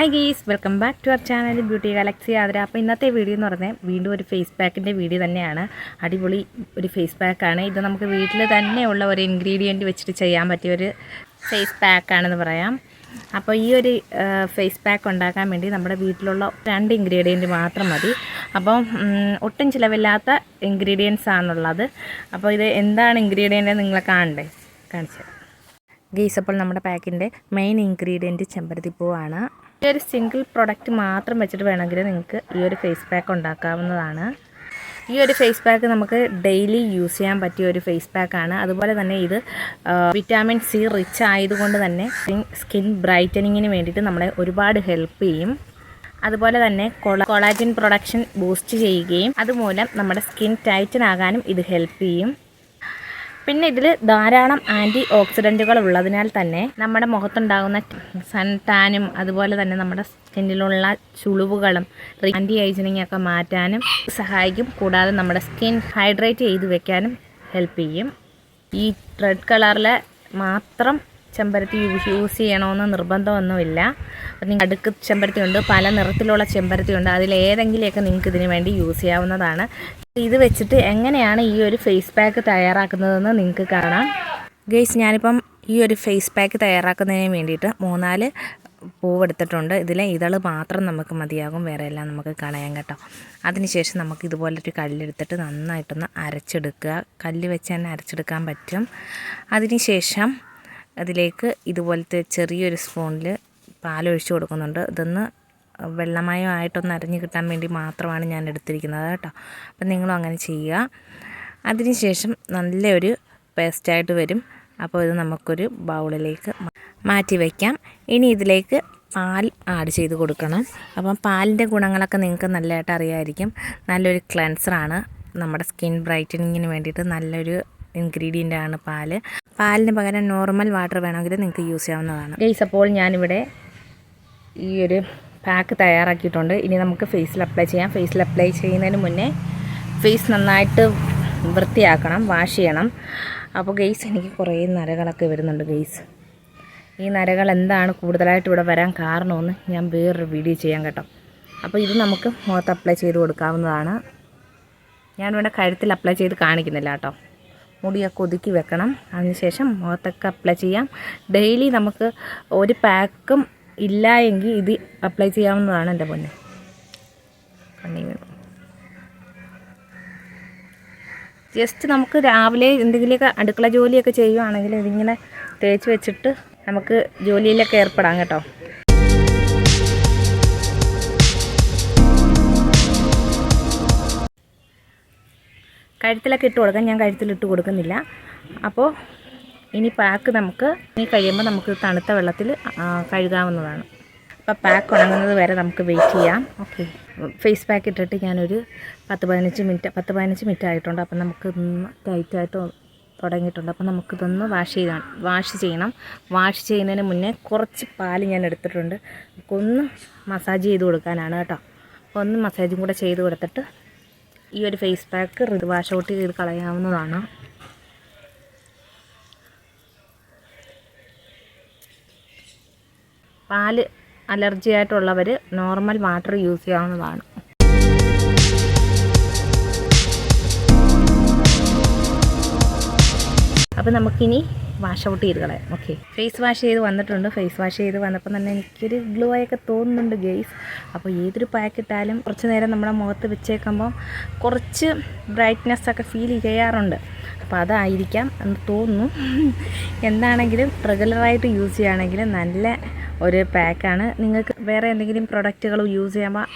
Hi guys welcome back to our channel beauty galaxy Athira അപ്പോൾ ഇന്നത്തെ video എന്ന് പറഞ്ഞാൽ വീണ്ടും ഒരു ഫേസ് പാക്കിന്റെ വീഡിയോ തന്നെയാണ്. അടിപൊളി ഒരു ഫേസ് പാക്കാണ് ഇത് നമുക്ക് വീട്ടിൽ തന്നെയുള്ള ഒരു ഇൻഗ്രീഡിയന്റ് വെച്ചിട്ട് ചെയ്യാൻ പറ്റിയ ഒരു ഫേസ് പാക്കാണെന്ന് പറയാം. അപ്പോൾ ഈ ഒരു ഫേസ് പാക്ക് ഉണ്ടാക്കാൻ വേണ്ടി നമ്മുടെ വീട്ടിലുള്ള രണ്ട് ഇൻഗ്രീഡിയന്റ് മാത്രം മതി. അപ്പം ഒട്ടും ചിലവില്ലാത്ത ഇൻഗ്രീഡിയൻസ് ആണുള്ളത്. അപ്പോൾ ഇത് എന്താണ് ഇൻഗ്രീഡിയന്റ് നിങ്ങളെ കാണണ്ടേ? കാണിച്ചത് ഗീസ് അപ്പോൾ നമ്മുടെ പാക്കിന്റെ മെയിൻ ഇൻഗ്രീഡിയന്റ് ചെമ്പരത്തിപ്പൂവാണ്. ഈ ഒരു സിംഗിൾ പ്രൊഡക്റ്റ് മാത്രം വെച്ചിട്ട് വേണമെങ്കിൽ നിങ്ങൾക്ക് ഈ ഒരു ഫേസ് പാക്ക് ഉണ്ടാക്കാവുന്നതാണ്. ഈ ഒരു ഫേസ് പാക്ക് നമുക്ക് ഡെയിലി യൂസ് ചെയ്യാൻ പറ്റിയ ഒരു ഫേസ് പാക്കാണ് അതുപോലെ തന്നെ ഇത് വിറ്റാമിൻ സി റിച്ച് ആയതുകൊണ്ട് തന്നെ സ്കിൻ ബ്രൈറ്റനിങ്ങിന് വേണ്ടിയിട്ട് നമ്മളെ ഒരുപാട് ഹെൽപ്പ് ചെയ്യും. അതുപോലെ തന്നെ കൊള കൊളാജിൻ പ്രൊഡക്ഷൻ ബൂസ്റ്റ് ചെയ്യുകയും അതുമൂലം നമ്മുടെ സ്കിൻ ടൈറ്റൻ ആകാനും ഇത് ഹെൽപ്പ് ചെയ്യും. പിന്നെ ഇതിൽ ധാരാളം ആന്റി ഓക്സിഡന്റുകൾ ഉള്ളതിനാൽ തന്നെ നമ്മുടെ മുഖത്തുണ്ടാകുന്ന സൺ ടാനും അതുപോലെ തന്നെ നമ്മുടെ സ്കിന്നിലുള്ള ചുളിവുകളും ആന്റി ഏജിനിങ് ഒക്കെ മാറ്റാനും സഹായിക്കും. കൂടാതെ നമ്മുടെ സ്കിൻ ഹൈഡ്രേറ്റ് ചെയ്ത് വെക്കാനും ഹെൽപ്പ് ചെയ്യും. ഈ റെഡ് കളറിൽ മാത്രം ചെമ്പരത്തി യൂസ് ചെയ്യണമെന്ന് നിർബന്ധമൊന്നുമില്ല. അപ്പം നിങ്ങൾ അടുക്ക് ചെമ്പരത്തി ഉണ്ട് പല നിറത്തിലുള്ള ചെമ്പരത്തി ഉണ്ട് അതിലേതെങ്കിലുമൊക്കെ നിങ്ങൾക്ക് ഇതിന് വേണ്ടി യൂസ് ചെയ്യാവുന്നതാണ്. ഇത് വെച്ചിട്ട് എങ്ങനെയാണ് ഈ ഒരു ഫേസ് പാക്ക് തയ്യാറാക്കുന്നതെന്ന് നിങ്ങൾക്ക് കാണാം. ഗേസ് ഞാനിപ്പം ഈ ഒരു ഫേസ് പാക്ക് തയ്യാറാക്കുന്നതിന് വേണ്ടിയിട്ട് മൂന്നാൽ പൂവെടുത്തിട്ടുണ്ട് ഇതിലെ ഇതൾ മാത്രം നമുക്ക് മതിയാകും വേറെ എല്ലാം നമുക്ക് കളയാം കേട്ടോ. അതിനുശേഷം നമുക്ക് ഇതുപോലൊരു കല്ലെടുത്തിട്ട് നന്നായിട്ടൊന്ന് അരച്ചെടുക്കുക. കല്ല് വെച്ച് തന്നെ അരച്ചെടുക്കാൻ പറ്റും. അതിനുശേഷം അതിലേക്ക് ഇതുപോലത്തെ ചെറിയൊരു സ്പൂണിൽ പാലൊഴിച്ച് കൊടുക്കുന്നുണ്ട്. ഇതൊന്ന് വെള്ളമയമായിട്ടൊന്ന് അരഞ്ഞ് കിട്ടാൻ വേണ്ടി മാത്രമാണ് ഞാൻ എടുത്തിരിക്കുന്നത് കേട്ടോ. അപ്പം നിങ്ങളും അങ്ങനെ ചെയ്യുക. അതിനുശേഷം നല്ലൊരു പേസ്റ്റായിട്ട് വരും. അപ്പോൾ ഇത് നമുക്കൊരു ബൗളിലേക്ക് മാറ്റി വയ്ക്കാം ഇനി ഇതിലേക്ക് പാൽ ആഡ് ചെയ്ത് കൊടുക്കണം. അപ്പം പാലിന്റെ ഗുണങ്ങളൊക്കെ നിങ്ങൾക്ക് നല്ലതായിട്ട് അറിയാമായിരിക്കും നല്ലൊരു ക്ലെൻസറാണ്. നമ്മുടെ സ്കിൻ ബ്രൈറ്റനിങ്ങിന് വേണ്ടിയിട്ട് നല്ലൊരു ഇൻഗ്രീഡിയന്റ് ആണ് പാൽ. പാലിന് പകരം നോർമൽ വാട്ടർ വേണമെങ്കിൽ നിങ്ങൾക്ക് യൂസ് ചെയ്യാവുന്നതാണ്. ഗൈസ് അപ്പോൾ ഞാനിവിടെ ഈ ഒരു പാക്ക് തയ്യാറാക്കിയിട്ടുണ്ട്. ഇനി നമുക്ക് ഫേസിൽ അപ്ലൈ ചെയ്യാം. ഫേസിൽ അപ്ലൈ ചെയ്യുന്നതിന് മുന്നേ ഫേസ് നന്നായിട്ട് വൃത്തിയാക്കണം വാഷ് ചെയ്യണം. അപ്പോൾ ഗെയ്സ് എനിക്ക് കുറേ നരകളൊക്കെ വരുന്നുണ്ട് ഗെയ്സ് ഈ നരകൾ എന്താണ് കൂടുതലായിട്ട് ഇവിടെ വരാൻ കാരണമെന്ന് ഞാൻ വേറൊരു വീഡിയോ ചെയ്യാൻ കേട്ടോ. അപ്പോൾ ഇത് നമുക്ക് മുഖത്ത് അപ്ലൈ ചെയ്ത് കൊടുക്കാവുന്നതാണ്. ഞാനിവിടെ കഴുത്തിൽ അപ്ലൈ ചെയ്ത് കാണിക്കുന്നില്ല കേട്ടോ. മുടിയൊക്കെ ഒതുക്കി വെക്കണം. അതിനുശേഷം മുഖത്തൊക്കെ അപ്ലൈ ചെയ്യാം. ഡെയിലി നമുക്ക് ഒരു പാക്കും ഇല്ല എങ്കിൽ ഇത് അപ്ലൈ ചെയ്യാവുന്നതാണ് എന്റെ പൊന്നെ. ജസ്റ്റ് നമുക്ക് രാവിലെ എന്തെങ്കിലുമൊക്കെ അടുക്കള ജോലിയൊക്കെ ചെയ്യുവാണെങ്കിൽ ഇതിങ്ങനെ തേച്ച് വെച്ചിട്ട് നമുക്ക് ജോലിയിലൊക്കെ ഏർപ്പെടാം കേട്ടോ. കഴുത്തിലൊക്കെ ഇട്ട് കൊടുക്കാം ഞാൻ കഴുത്തിൽ ഇട്ട് കൊടുക്കുന്നില്ല. അപ്പോൾ ഇനി പാക്ക് നമുക്ക് ഇനി കഴിയുമ്പോൾ നമുക്ക് തണുത്ത വെള്ളത്തിൽ കഴുകാവുന്നതാണ്. അപ്പോൾ പാക്ക് ഉണങ്ങുന്നത് വരെ നമുക്ക് വെയിറ്റ് ചെയ്യാം. ഓക്കെ ഫേസ് പാക്ക് ഇട്ടിട്ട് ഞാനൊരു പത്ത് പതിനഞ്ച് മിനിറ്റ് പത്ത് പതിനഞ്ച് മിനിറ്റ് ആയിട്ടുണ്ട്. അപ്പം നമുക്ക് ടൈറ്റായിട്ട് തുടങ്ങിയിട്ടുണ്ട്. അപ്പോൾ നമുക്കിതൊന്ന് വാഷ് ചെയ്യണം വാഷ് ചെയ്യണം. വാഷ് ചെയ്യുന്നതിന് മുന്നേ കുറച്ച് പാൽ ഞാൻ എടുത്തിട്ടുണ്ട്. നമുക്കൊന്ന് മസാജ് ചെയ്ത് കൊടുക്കാനാണ് കേട്ടോ. അപ്പോൾ ഒന്ന് മസാജും കൂടെ ചെയ്ത് കൊടുത്തിട്ട് ഈ ഒരു ഫേസ് പാക്ക് വാഷ് ഔട്ട് ചെയ്ത് കളയാവുന്നതാണ്. പാൽ അലർജി ആയിട്ടുള്ളവർ നോർമൽ വാട്ടർ യൂസ് ചെയ്യാവുന്നതാണ്. അപ്പോൾ നമുക്കിനി വാഷ് ഔട്ട് ചെയ്ത് കളയാം. ഓക്കെ ഫേസ് വാഷ് ചെയ്ത് വന്നിട്ടുണ്ട്. ഫേസ് വാഷ് ചെയ്ത് വന്നപ്പോൾ തന്നെ എനിക്കൊരു ഗ്ലോ ആയൊക്കെ തോന്നുന്നുണ്ട് ഗെയ്സ് അപ്പോൾ ഏതൊരു പാക്ക് ഇട്ടാലും കുറച്ച് നേരം നമ്മുടെ മുഖത്ത് വെച്ചേക്കുമ്പോൾ കുറച്ച് ബ്രൈറ്റ്നെസ് ഒക്കെ ഫീൽ ചെയ്യാറുണ്ട്. അപ്പോൾ അതായിരിക്കാം എന്ന് തോന്നുന്നു. എന്താണെങ്കിലും റെഗുലറായിട്ട് യൂസ് ചെയ്യുകയാണെങ്കിൽ നല്ല ഒരു പാക്കാണ് നിങ്ങൾക്ക് വേറെ എന്തെങ്കിലും പ്രൊഡക്റ്റുകൾ യൂസ് ചെയ്യുമ്പോൾ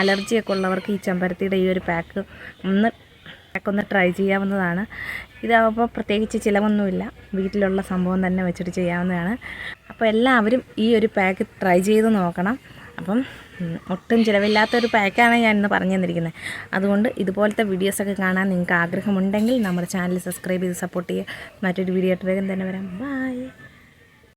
അലർജിയൊക്കെ ഉള്ളവർക്ക് ഈ ചെമ്പരത്തിയുടെ ഈ ഒരു പാക്ക് ഒന്ന് പാക്കൊന്ന് ട്രൈ ചെയ്യാവുന്നതാണ്. ഇതാകുമ്പോൾ പ്രത്യേകിച്ച് ചിലവൊന്നുമില്ല. വീട്ടിലുള്ള സംഭവം തന്നെ വെച്ചിട്ട് ചെയ്യാവുന്നതാണ്. അപ്പോൾ എല്ലാവരും ഈ ഒരു പാക്ക് ട്രൈ ചെയ്ത് നോക്കണം. അപ്പം ഒട്ടും ചിലവില്ലാത്തൊരു പാക്കാണ് ഞാൻ ഇന്ന് പറഞ്ഞു തന്നിരിക്കുന്നത് അതുകൊണ്ട് ഇതുപോലത്തെ വീഡിയോസൊക്കെ കാണാൻ നിങ്ങൾക്ക് ആഗ്രഹമുണ്ടെങ്കിൽ നമ്മുടെ ചാനൽ സബ്സ്ക്രൈബ് ചെയ്ത് സപ്പോർട്ട് ചെയ്യുക. മറ്റൊരു വീഡിയോ വേഗം തന്നെ വരാം. ബൈ